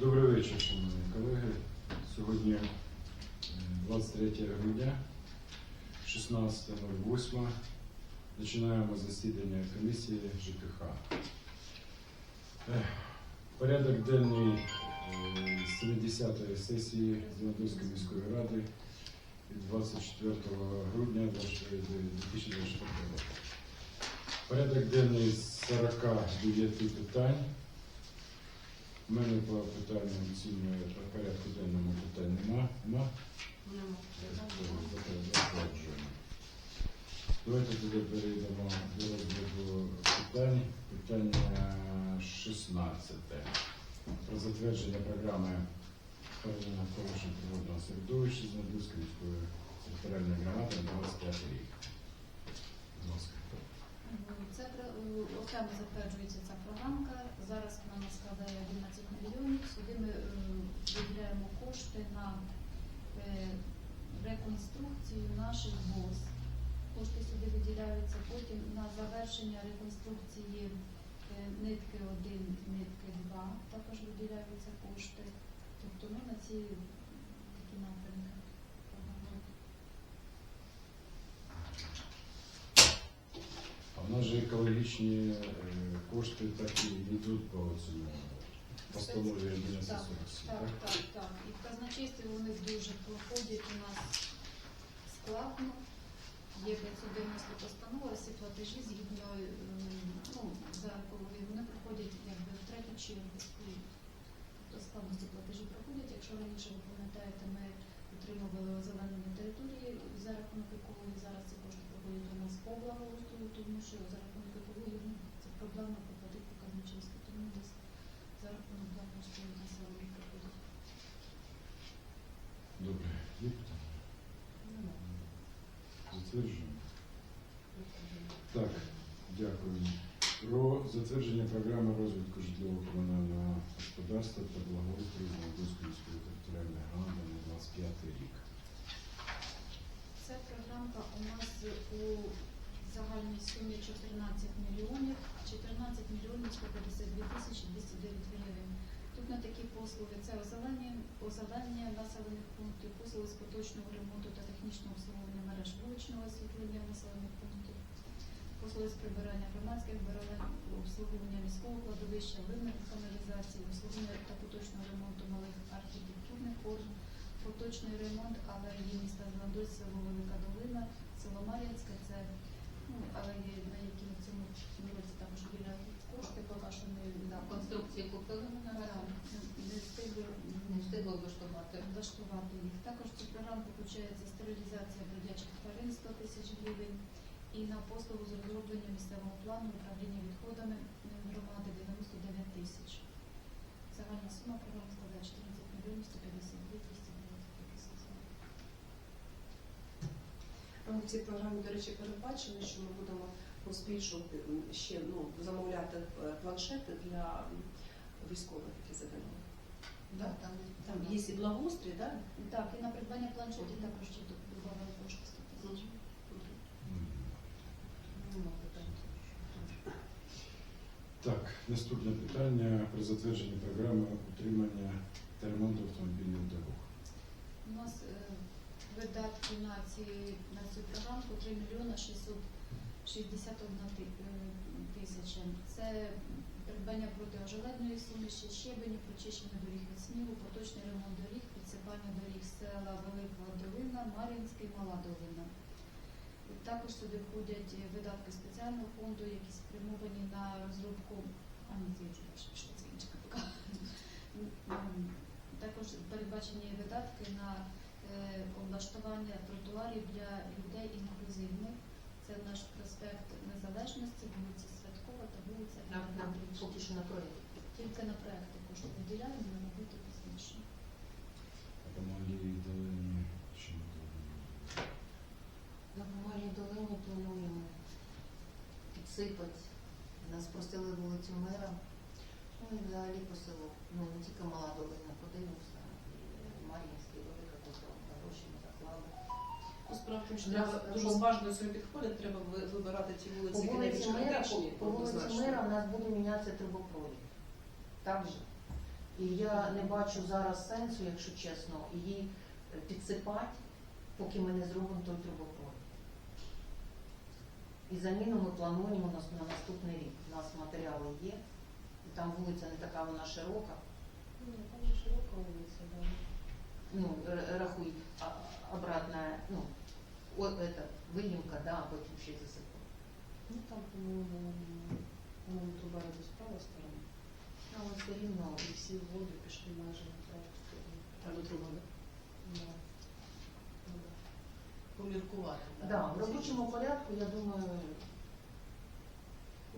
Добрий вечір, шановні колеги. Сьогодні е, 23 грудня, 16.08. Починаємо засідання комісії ЖКХ. Е, Порядок денний е, 70-ї сесії Зеленодольської міської ради від 24 грудня 2024 року. Порядок денний з 49 питань. У мене по питанням цінної по порядку денному питань нема. Нема? Затверджуємо. Давайте тоді перейдемо до розгляду питань. Питання 16. Про затвердження програми охорони навколишнього природного середовища з міської територіальної громади на 25 рік. Це окремо затверджується ця програмка. Зараз вона складає 11 мільйонів. Сюди ми е, виділяємо кошти на е, реконструкцію наших ВОЗ. Кошти сюди виділяються. Потім на завершення реконструкції е, нитки 1, нитки 2 також виділяються кошти. Тобто ну, на ці такі напрямки. програми. А в нас же екологічні е, кошти так і йдуть по цьому постанові 1147, Так, так? так, так. І в казначействі вони дуже проходять у нас складно. Є 590 постанова, всі платежі згідно ем, ну, за екологію, вони проходять якби в третю чергу. І складності платежі проходять. Якщо раніше ви пам'ятаєте, ми отримували озеленені території за рахунок екології, зараз ці кошти проходять у нас по благоустрою, тому що за рахунок екології це проблема проплатити по казначейству, тому десь за рахунок благоустрою населення проходить. Добре. Є питання? Затверджуємо. Так, дякую. Про затвердження програми розвитку житлово-комунального господарства та благоустрою Володимирської міської територіальної громади на 25 рік. Ця у нас у загальній сумі 14 мільйонів, 14 мільйонів 152 тисячі 209 гривень. Тут на такі послуги це озеленення, озеленення населених пунктів, послуги з поточного ремонту та технічного обслуговування мереж вуличного освітлення населених пунктів, послуги з прибирання громадських берегів, обслуговування міського кладовища, винних каналізації, обслуговування та поточного ремонту малих архітектурних поточний ремонт, але є міста Зладось, село Велика Долина, село Мар'їнське, це ну, але є на які на цьому році також біля кошти, поки що не Да, конструкції купили ми наразі. не встигли Не встигли облаштувати. влаштувати їх. Також цю програму включається стерилізація бродячих тварин 100 тисяч гривень і на послугу з розроблення місцевого плану управління відходами громади 99 тисяч. Загальна сума програми складає 14 мільйонів 152 Там в цій програмі, до речі, передбачено, що ми будемо збільшувати ще ну, замовляти е, планшети для військових, які загинули. Да, там, Там є і благоустрій, так? Так, і на придбання планшетів також ще додали кошти 100 тисяч. Так, наступне питання про затвердження програми утримання та ремонту автомобільних дорог. У нас е, видатки на, ці, на цю програмку 3 мільйона 661 е, тисяча. Це придбання протиожеледної суміші, щебеню, прочищення доріг від снігу, поточний ремонт доріг, підсипання доріг села Велика Долина, Мар'їнська і Мала Долина. Також сюди входять видатки спеціального фонду, які спрямовані на розробку, а не що це Також передбачені видатки на облаштування тротуарів для людей інклюзивних. Це наш проспект Незалежності, вулиця Святкова та вулиця Нам, нам поки що на проєкт. Тільки на проекти кошти виділяємо, на роботи пізніше. А по малій долині що ми робимо? На Помалій долині плануємо підсипати. Нас просили вулицю мера. Ну і взагалі по селу. Ну не тільки мала долина, подивимося. І Мар'їнський, велика купа гроші ми заклали. Ну, справа в тому, що треба дуже зважено сьогодні підходити, треба вибирати ті вулиці, які вулиці найбільш критичні, по вулиці мера у нас буде мінятися трубопровід. Так же. І я не бачу зараз сенсу, якщо чесно, її е, підсипати, поки ми не зробимо той трубопровід. І заміну ми плануємо на, на наступний рік. У нас матеріали є, і там вулиця не така вона широка. Ну, там же широка вулиця, да. Ну, р- рахуй, а, обратная, ну, вот это, выемка, да, а потім ще й засипати. Ну там, по-моєму, по-моєму, труба йде з правої сторони. Але все рівно, І всі води пішли майже на праву сторону. Там до труба, да? Да. Ну, да. Поміркувати. да, в робочому порядку, я думаю, У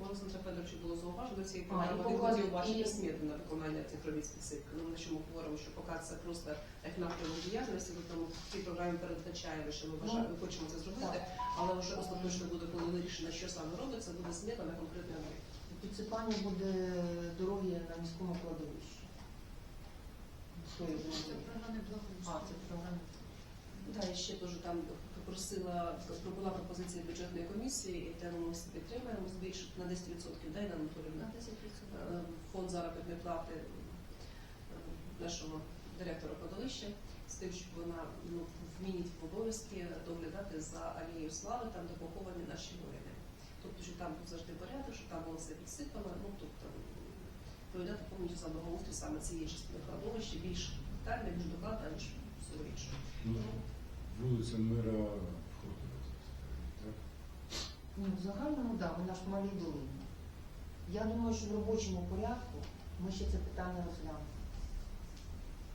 Олександра Федоровича було зауважено цієї програми, він хотів бачити сміти на виконання цих робіт специфіки. Ну, на чому говоримо, що поки це просто як напрямок діяльності, ми тому в цій програмі передбачаємо, що ми вважаємо, ми хочемо це зробити, так, але вже остаточно буде, коли вирішено, що саме робиться, буде сміта на конкретний об'єкт. підсипання буде дороги на міському кладовищі. Це дороги. програми А, благоустрою. це програма. Да, і ще теж там попросила, була пропозиція бюджетної комісії, і те ми всі підтримуємо збільшити на 10%, дай нам На Анатоліївна. 10%. Е, фонд заробітної плати е, нашого директора кладовища з тим, щоб вона ну, вмінить в обов'язки доглядати за алією слави, там де поховані наші воїни. Тобто, що там був завжди порядок, що там було все підсипано, ну тобто відповідати повністю за благоустрій саме цієї частини кладовища, більш детально, більш докладно, ніж всього іншого. Ну, вулиця мера входила, так? Ну, в загальному, так, да, вона ж в малій долині. Я думаю, що в робочому порядку ми ще це питання розглянемо.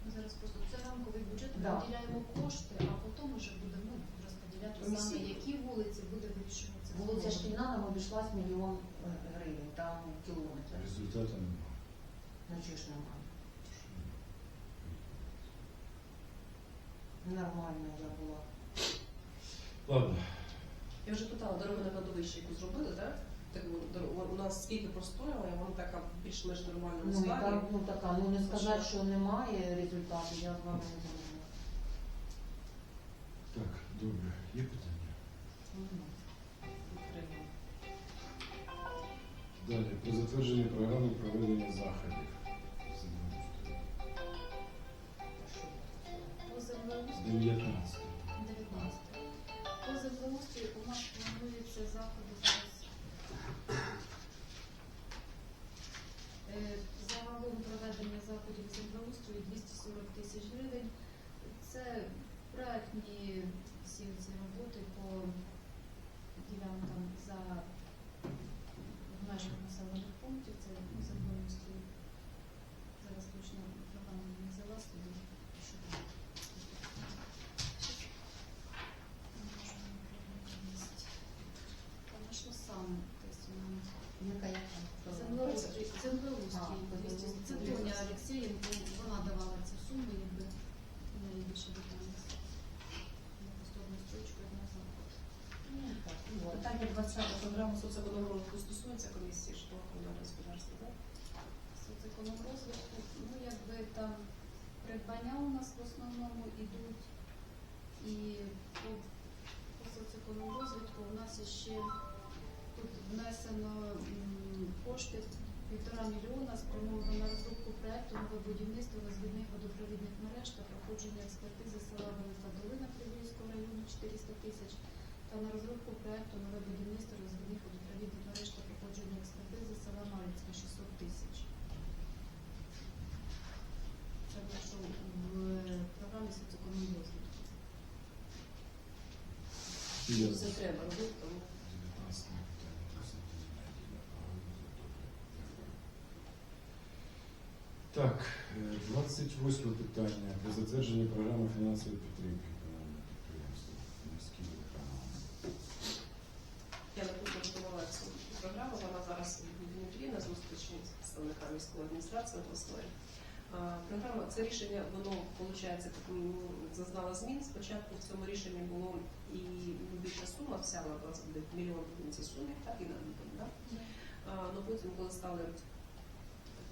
Ми зараз просто це рамковий бюджет, ми Да. виділяємо кошти, а потім вже будемо розподіляти саме, Комісійно. які вулиці буде вирішуватися. Вулиця Шкільна нам обійшлась мільйон е, гривень, там кілометр. Результату немає. Ну чого ж немає? Нормально я була. Ладно, Я вже питала дорогу на кладовище, яку зробили, так? Так ну, у нас скільки простояла, і вона така більш-менш нормальному Ну, і стані. ну така, ну не сказати, що немає результату, я з вами не згодна. так, добре. Є питання? Далі. Про затвердження програми проведення заходів. in Vietnam. Питання 20 програми соцекономного розвитку стосується комісії житлово-комунального господарства, так? Соцекономрозвитку, ну якби там придбання у нас в основному ідуть. І по, по соцекономрозвитку у нас ще тут внесено кошти півтора мільйона спрямовано на розробку проекту нове будівництво розвідних водопровідних мереж та проходження експертизи села Велика Долина Кривійського району 400 тисяч та на розробку проекту нове будівництво розвідних водопровідних мереж та проходження експертизи села Малицьке 600 тисяч. Це що в програмі соцекономрозвитку. Я Це треба робити, тому 19 питання. Присутні земельні Так, е, 28 питання про затвердження програми фінансової підтримки комунального підприємства міські водоканали. я напевно готувала цю програму, вона зараз в Дмитрі на зустрічі з представниками міської адміністрації обласної. Програма, це рішення, воно, виходить, так, зазнало змін. Спочатку в цьому рішенні було і більша сума, вся на 29 мільйонів в цій сумі, так і на літом, так? А, Ну потім, коли стали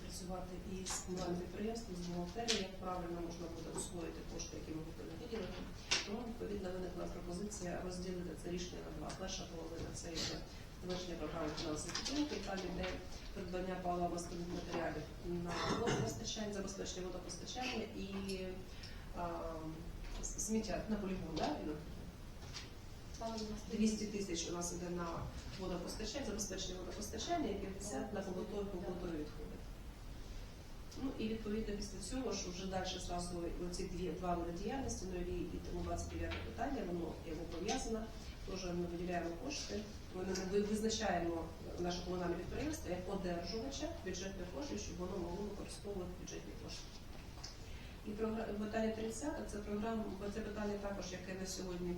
працювати із комунальним підприємством, з бухгалтерією, як правильно можна буде освоїти кошти, які ми готові виділити, тому відповідно виникла пропозиція розділити це рішення на два. Перша половина це йде завершення програми фінансової підтримки, там іде придбання паливо-мастильних матеріалів на водопостачання, забезпечення водопостачання і а, сміття на полігон, да? Інна? 200 тисяч у нас іде на водопостачання, забезпечення водопостачання і 50 на побутові побутові відходи. Ну і відповідно після цього, що вже далі зразу ці дві два діяльності, нові і тому 29 питання, воно його пов'язано. Теж ми виділяємо кошти. Ми визначаємо наше комунальне підприємство як одержувача бюджетних коштів, щоб воно могло використовувати бюджетні кошти. І питання 30 це програма, бо це питання також, яке на сьогодні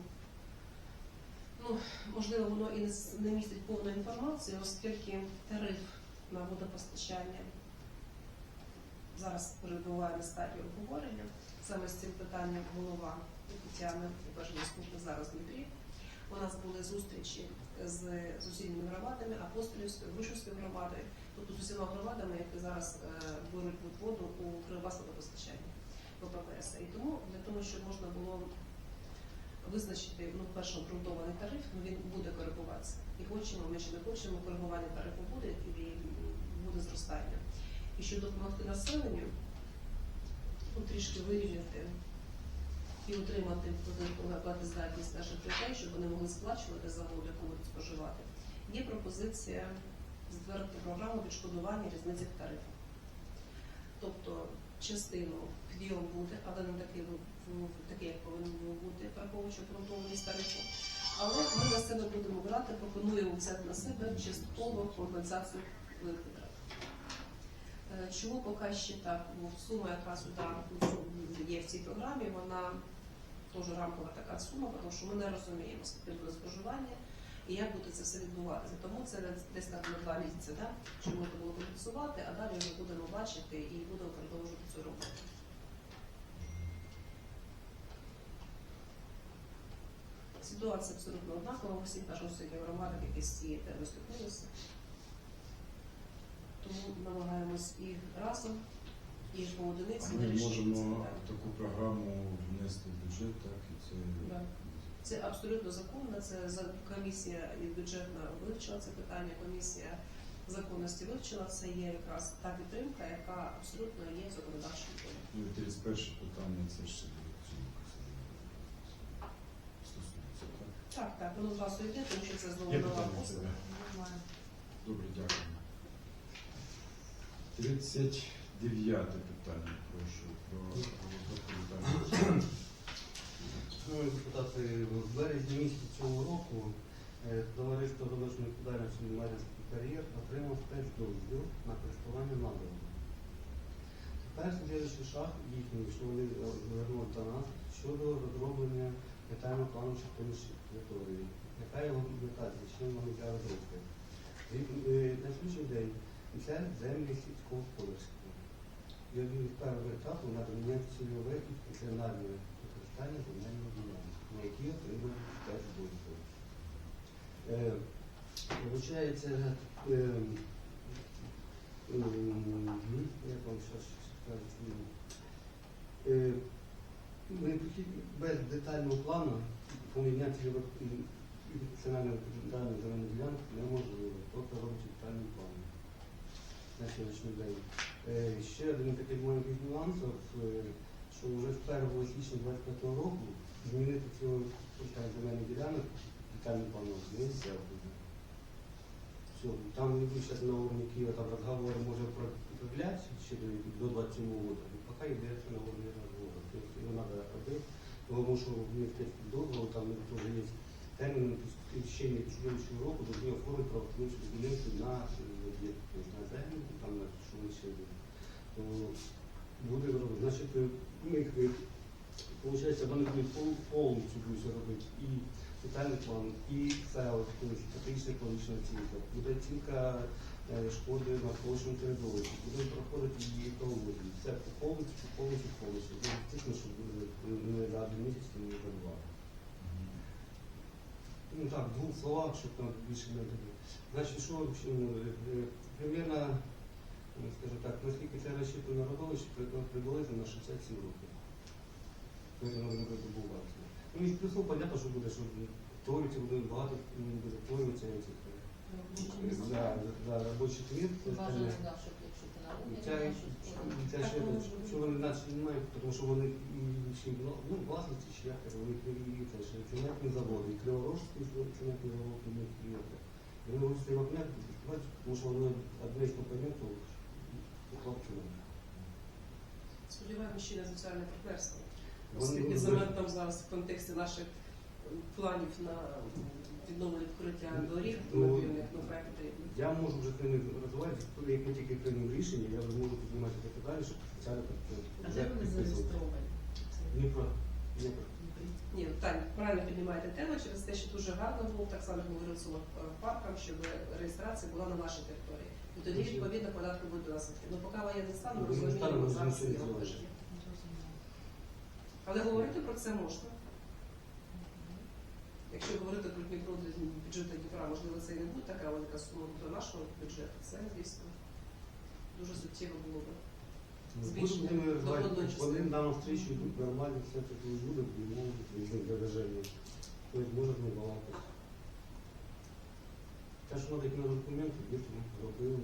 ну, можливо, воно і не містить повної інформації, оскільки тариф на водопостачання зараз перебуває на стадії обговорення. Саме з цим питанням голова Тетяна Тепер зараз в Дніпрі. У нас були зустрічі з сусідніми громадами, апостолівською, Грушівською громадою, тобто з усіма громадами, які зараз беруть воду у Кривбас водопостачання по ППС. І тому для того, щоб можна було визначити ну, перший обґрунтований тариф, ну він буде коригуватися. І хочемо, ми чи не хочемо, коригування тарифу буде і буде зростання. І щоб допомогти населенню, ну, трішки вирівняти і отримати додаткову платездатність наших людей, щоб вони могли сплачувати за воду, яку будуть споживати, є пропозиція затвердити програму відшкодування різниці в тарифах. Тобто частину підйом буде, але не такий, в- такий, як повинен був бути, враховуючи обґрунтованість тарифу. Але ми на себе будемо брати, пропонуємо взяти на себе частково компенсацію витрат. Е, Чому поки ще так? Бо сума, яка сюди є в цій програмі, вона теж рамкова така сума, тому що ми не розуміємо, скільки буде споживання і як буде це все відбуватися. Тому це десь так на два місяці, да? що можна було компенсувати, а далі вже будемо бачити і будемо продовжувати цю роботу. Ситуація абсолютно однакова всіх наших сьогодні громадах, які з цієї теми. Тому намагаємось і разом, і по одиниці Ми можемо таку програму внести в бюджет, так, і це Да. Це абсолютно законно. Це за- комісія і бюджетна вивчила це питання. Комісія законності вивчила. Це є якраз та підтримка, яка абсолютно є в законодавчому полі. Ну, і 31 питання, це ж стосується, так? Так, так, воно зразу йде, тому що це знову Є нова питання послуга. Немає. Добре, дякую. 39 питання, прошу, про доповідання. Депутати, в березні місяці цього року е, товариство Волошної відповідальності Мар'їнський кар'єр отримав спецдозвіл на користування надрами. Тепер слідуючий шаг їхній, що вони звернули до нас щодо розроблення детального плану частини території. Яка його з чим вони для розробки? Е, На сьогоднішній день це землі сільськогосподарські. І один з перших етапів надання цільове і функціональне використання земельної ділянки, на які отримують теж. Е, Получається, е, як вам зараз скажу, е, ми без детального плану поміняти функціональне використання земельної ділянки неможливо, тобто робити детальний план на сьогоднішній день. Е, Ще один такий маленький нюансів, е, що вже з 1 січня 25 року змінити цю земельних ділянок детальний план нельзя буде. Все, там не буде зараз на уровне Києва там розговори може проявляться ще до, до 27 року. І поки йде на уровне розговору. Тобто його треба робити, тому що в них договор, там теж є термін ще не року, до оформити правоохоронцю документи на е, об'єкт, тобто на землю, там на ще. То буде робити. Значить, е, них е, Получається, вони будуть повністю будуть робити і детальний план, і СЕО, тобто стратегічна екологічна оцінка, буде оцінка е, шкоди на прочому території, буде проходити її екологію. Це повністю, повністю, повністю. Це фактично, що буде не за один місяць, не за два. Ну так, в двох словах, щоб там більше не буде. Значить, що ну, е, примірно, ну, скажу так, наскільки це розчитано на родовище, при- приблизно на 67 років. Ну і плюсом, понятно, що буде, що твориться буде багато буде творюватися і за, робочий твір. Бажано, да, щоб І Ця, і ця ще, що вони наче не мають, тому що вони і всі, ну, власниці чи як, у і це ще цементний завод, і Криворожський цементний завод, у них і. Вони можуть цей вапняк відкривати, тому що воно одне з компонентів хлопчина. Сподіваємося, ще на соціальне партнерство. Оскільки цемент там зараз в контексті наших планів на відновлення відкриття доріг Ну, мобільних, ну хай. Я можу вже ними розвивати, як ми тільки приймемо рішення, я вже можу піднімати це питання, щоб спеціально А де вони зареєстровані? Дніпро. Дніпро. Ні, Тань, правильно піднімаєте тему через те, що дуже гарно було, так само говорили з парком, щоб реєстрація була на нашій території. І тоді, відповідно, податки будуть до нас. Ну, поки воєнний стан, ми Ну, розуміємо зараз не його зробимо. Але говорити про це можна. Якщо говорити про Дніпро для бюджету Дніпра, можливо, це і не буде така велика сума до нашого бюджету. Це, звісно, дуже суттєво було б. Збільшення Будемо ними розвивати, доходної вони нам встречу йдуть нормально, все таки люди, і можуть з них держання. Тобто можуть не балакати. Те, що такі на документи, дійсно зробили.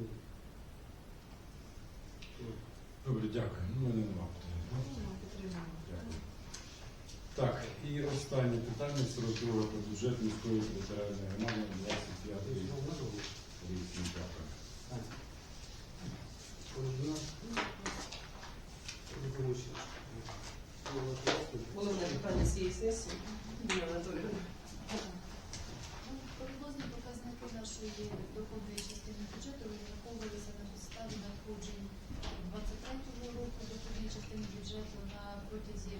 Добре, дякую. Ну, мене нема питань. Дякую. Так, і останнє питання 42 про бюджет міської територіальної громади на 25 рік. Дякую. Головне питання цієї сесії. Ніна Анатоліївна. Ну, Прогнозні показники нашої доходної частини бюджету розраховувалися на підставі надходжень 23 року доходної частини бюджету на протязі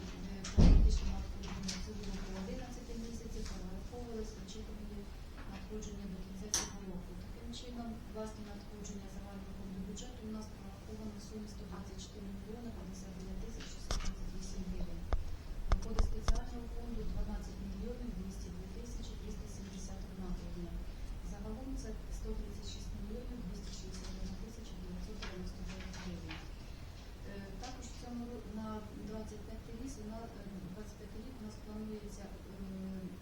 прораховувалися очікувані надходження до кінця цього року. Таким чином, власне надходження загального фонду бюджету у нас прораховано в сумі 124 мільйони 59 тисяч 638 гривень. Доходи спеціального фонду 12 мільйонів 202 тисячі 371 гривня. Загалом це 136 мільйонів 261 тисяча 999 гривень. Е, Також в цьому ро- на 25 рік у нас 25 рік у нас планується е,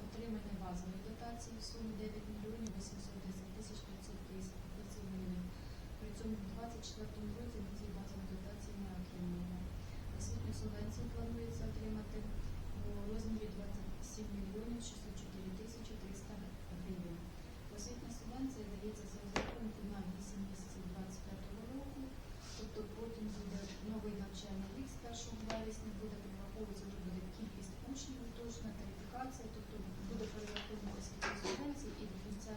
отримання базової дотації в сумі 9 мільйонів 810 тисяч 530 гривень. При цьому в 24 році ці базові дотації не отримуємо. Освітню субвенцію планується отримати у розмірі 27 мільйонів 604 тисячі 300 гривень. Освітня субвенція дається за розрахунку на 8 місяців 25 року, тобто потім буде новий навчальний рік з 1 вересня, буде прораховуватися вже буде кількість учнів, уточнена тарифікація, тобто буде перерахована освітня субвенції і до кінця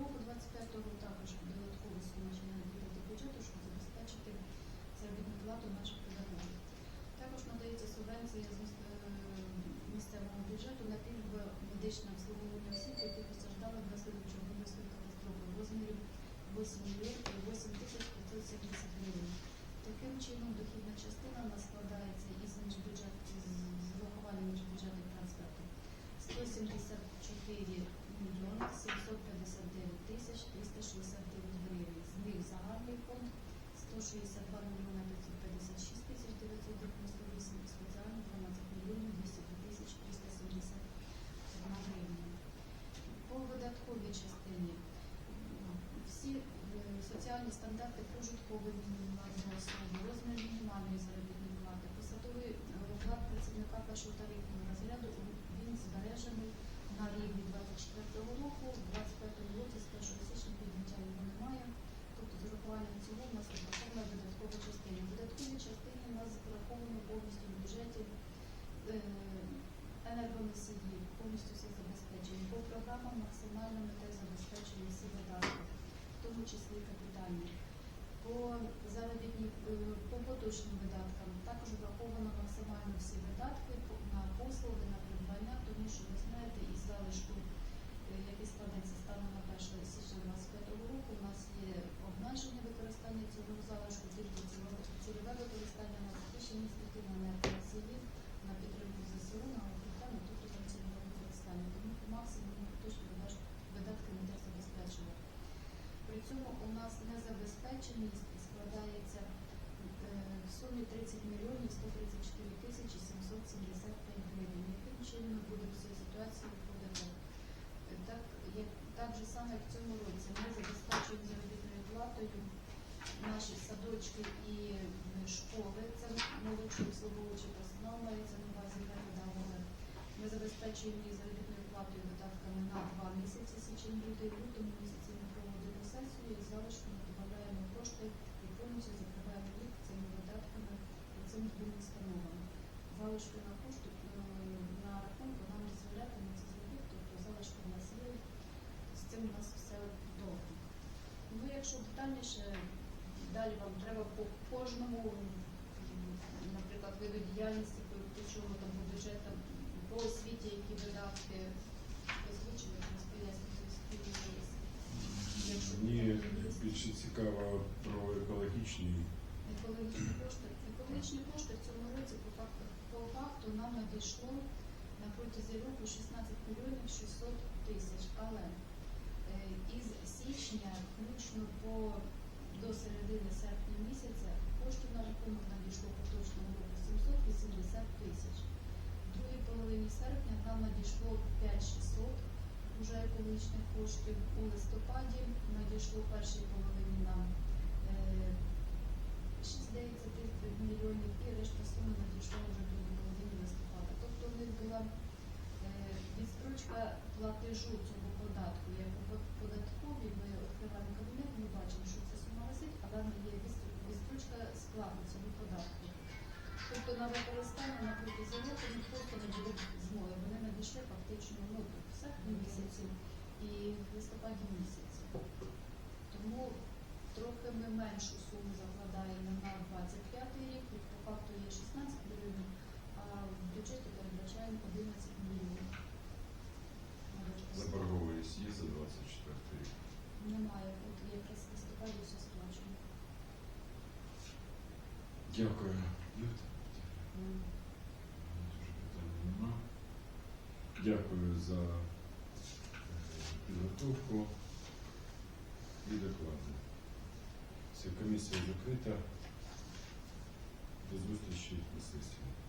року 25-го також додаткові суми ще до бюджету, щоб забезпечити заробітну плату наших педагогів. Також надається субвенція з е, місцевого бюджету на пільгове медичне обслуговування осіб, які постраждали внаслідок Чорнобильської катастрофи в розмірі 8 мільйонів 8 тисяч 570 гривень. Таким чином дохідна частина у нас складається із міжбюджет з врахуванням міжбюджетних трансфертів 174 мільйони 759 тисяч 369 гривень. З них загальний фонд 162 мільйони 556 тисяч 998, спеціально 12 мільйонів 202 тисяч 371 гривня. По видатковій частині всі е, соціальні стандарти прожиткової мінімальної основи, розмір мінімальної заробітної плати, посадовий е, оклад працівника першого тарифного 2024 року, в 2025 році з 1 січня підняття його немає. Тобто з урахуванням цього у нас врахована додаткова частина. Додаткові частини у нас враховано повністю в бюджеті е, енергоносії, повністю все забезпечені. По програмам максимально ми теж забезпечуємо всі видатки, в тому числі капітальні. По заробітні, е, по поточним видаткам також враховано максимально всі видатки на послуги, на придбання, тому що ви знаєте, і залишку який складеться станом на 1 січня 2025 року, у нас є обмеження використання цього залишку, тільки цільове- використання на садочки і е, школи, це молодший обслуговуючий персонал мається на увазі передавали. Ми забезпечуємо її заробітною платою додатками на два місяці січень лютий, лютому місяці ми проводимо сесію і залишки ми додаємо кошти і повністю закриваємо їх цими додатками і цими двома установами. Залишки на кошти е, на рахунку нам дозволятиме це зробити, тобто залишки у нас є, з цим у нас все добре. Ну, якщо детальніше далі вам треба по кожному, наприклад, виду діяльності, по, чому там по бюджетам, по освіті, які видатки спільні Мені більше цікаво про екологічні. Екологічні кошти. Екологічні кошти в цьому році по факту, по факту нам надійшло на протязі року 16 мільйонів 600 тисяч. Але е, із січня, включно по до середини серпня місяця, коштів на рахунок надійшло поточного року 780 тисяч. В другій половині серпня нам надійшло 5600 уже екологічних коштів. У листопаді надійшло в першій половині нам е, 6 здається, тих мільйонів і решта суми надійшла вже до половини листопада. Тобто у них була е, відстрочка платежу цього податку. Як у ми відкриваємо кабінет, ми бачимо, що ця висить, але є відстрочка сплати цього податку. Тобто на використання на протязі року ми просто не були змоги. Вони надійшли фактично ну, в серпні місяці і в листопаді місяці. Тому трохи ми меншу суму закладаємо на 25 рік, і по факту є 16 мільйонів, а в бюджеті передбачаємо 11 мільйонів. на використання. Заборгованість є за 24 рік. Немає, от якраз листопаді все Дякую. Дякую за е, підготовку і доклади. Ця комісія закрита. До зустрічі на сесії.